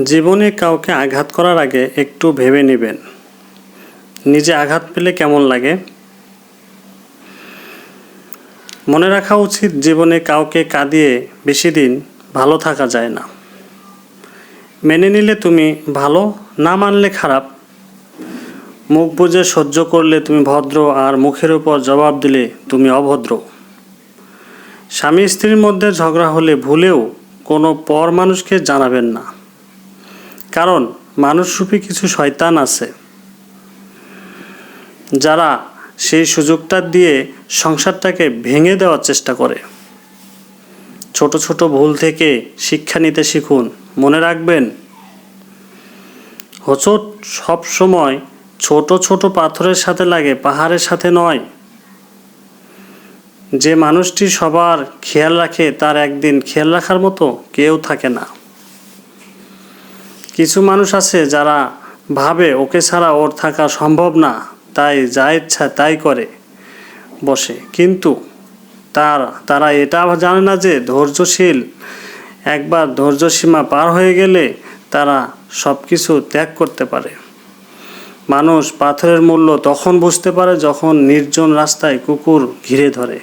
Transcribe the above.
জীবনে কাউকে আঘাত করার আগে একটু ভেবে নেবেন। নিজে আঘাত পেলে কেমন লাগে? মনে রাখা উচিত জীবনে কাউকে কাঁদিয়ে বেশি দিন ভালো থাকা যায় না। মেনে নিলে তুমি ভালো, না মানলে খারাপ। মুখ বুজে সহ্য করলে তুমি ভদ্র আর মুখের উপর জবাব দিলে তুমি অভদ্র। স্বামী স্ত্রীর মধ্যে ঝগড়া হলে ভুলেও কোনো পর মানুষকে জানাবেন না। কারণ মানুষরূপী কিছু শয়তান আছে, যারা সেই সুযোগটা দিয়ে সংসারটাকে ভেঙে দেওয়ার চেষ্টা করে। ছোট ছোট ভুল থেকে শিক্ষা নিতে শিখুন। মনে রাখবেন, হোঁচট সব সময় ছোট ছোট পাথরের সাথে লাগে, পাহাড়ের সাথে নয়। যে মানুষটি সবার খেয়াল রাখে, তার একদিন খেয়াল রাখার মতো কেউ থাকে না। কিছু মানুষ আছে যারা ভাবে, ওকে ছাড়া ওর থাকা সম্ভব না, তাই যা ইচ্ছা তাই করে, বসে। কিন্তু তার, তারা এটা জানে না যে ধৈর্যশীল, একবার ধৈর্য সীমা পার হয়ে গেলে তারা সব কিছু ত্যাগ করতে পারে। মানুষ পাথরের মূল্য তখন বুঝতে পারে যখন নির্জন রাস্তায় কুকুর ঘিরে ধরে।